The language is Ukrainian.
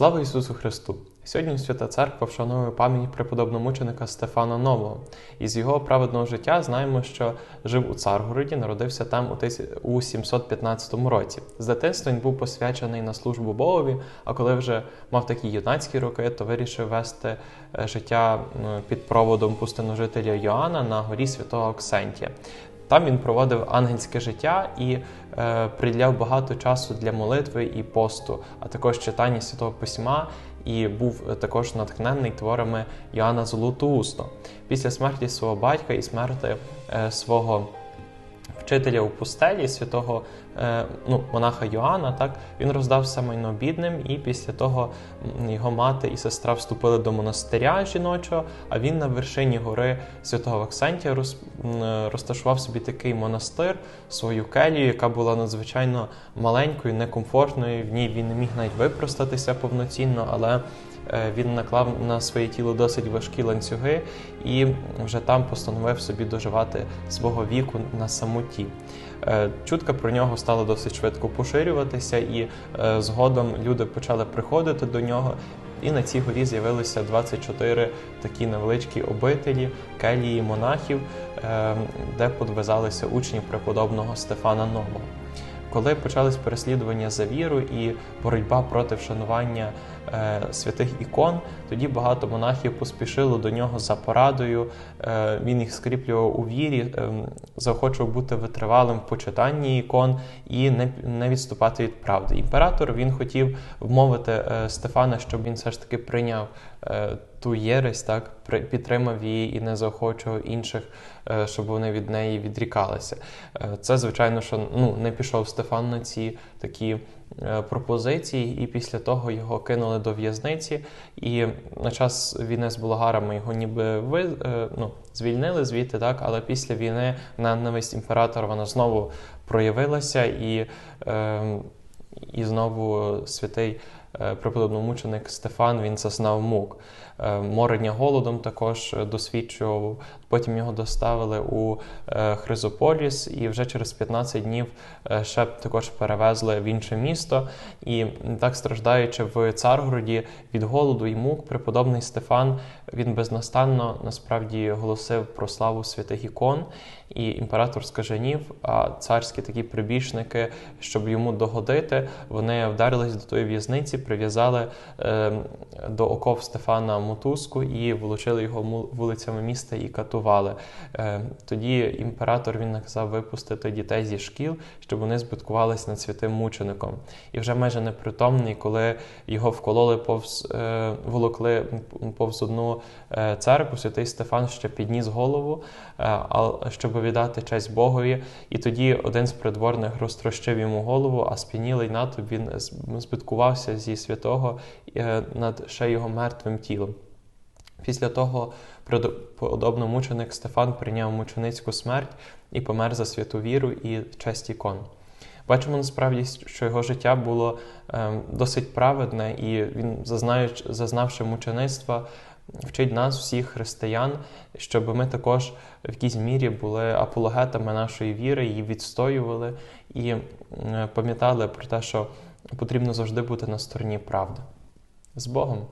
Слава Ісусу Христу! Сьогодні Свята Церква вшановує пам'ять преподобномученика Стефана Нового. Із його праведного життя знаємо, що жив у Царгороді, народився там у 715 році. З дитинства він був посвячений на службу Богові, а коли вже мав такі юнацькі роки, то вирішив вести е, життя під проводом пустиножителя Йоанна на горі святого Оксентія. Там він проводив ангельське життя і е, приділяв багато часу для молитви і посту, а також читання святого письма, і був е, також натхнений творами Йоанна Золотоуста. Після смерті свого батька і смерти е, свого вчителя у пустелі, святого ну, монаха Йоанна, так він роздав все майно бідним, і після того його мати і сестра вступили до монастиря жіночого. А він на вершині гори святого Ваксентія роз, розташував собі такий монастир, свою келію, яка була надзвичайно маленькою, некомфортною. В ній він не міг навіть випростатися повноцінно, але Е, він наклав на своє тіло досить важкі ланцюги і вже там постановив собі доживати свого віку на самоті. Е, чутка про нього стала досить швидко поширюватися, і е, згодом люди почали приходити до нього. І на цій горі з'явилися 24 такі невеличкі обителі, келії монахів, де подвизалися учні преподобного Стефана Нового. Коли почались переслідування за віру і боротьба проти вшанування е, святих ікон, тоді багато монахів поспішило до нього за порадою. Е, він їх скріплював у вірі, е, заохочував бути витривалим в почитанні ікон і не відступати від правди. Імператор він хотів вмовити е, Стефана, щоб він все ж таки прийняв е, ту єресь, так підтримав її і не заохочував інших, е, щоб вони від неї відрікалися. Е, це, звичайно, що ну, не пішов Стефан на ці такі е, пропозиції, і після того його кинули до в'язниці. І на час війни з болгарами його ніби ви, ну, звільнили звідти, так, але після війни ненависть імператора вона знову проявилася і, і знову святий. Е, преподобномученик Стефан він зазнав мук. Е, морення голодом також досвідчував. Потім його доставили у е, Хризополіс, і вже через 15 днів ще також перевезли в інше місто. І так страждаючи в Царгороді від голоду і мук, преподобний Стефан він безнастанно насправді голосив про славу святих ікон і імператор скаженів, а царські такі прибічники, щоб йому догодити, вони вдарились до тої в'язниці прив'язали е, до оков Стефана мотузку і волочили його вулицями міста і катували. Е, тоді імператор він наказав випустити дітей зі шкіл, щоб вони збиткувалися над святим мучеником. І вже майже непритомний, коли його вкололи повз е, волокли повз одну е, церкву, святий Стефан ще підніс голову, е, щоб віддати честь Богові. І тоді один з придворних розтрощив йому голову, а сп'янілий натовп він збиткувався зі святого е, над ще його мертвим тілом. Після того подобно мученик Стефан прийняв мученицьку смерть і помер за святу віру і честь ікон. Бачимо насправді, що його життя було ем, досить праведне, і він, зазнавши мучеництва, вчить нас, всіх християн, щоб ми також в якійсь мірі були апологетами нашої віри, її відстоювали і пам'ятали про те, що потрібно завжди бути на стороні правди. З Богом!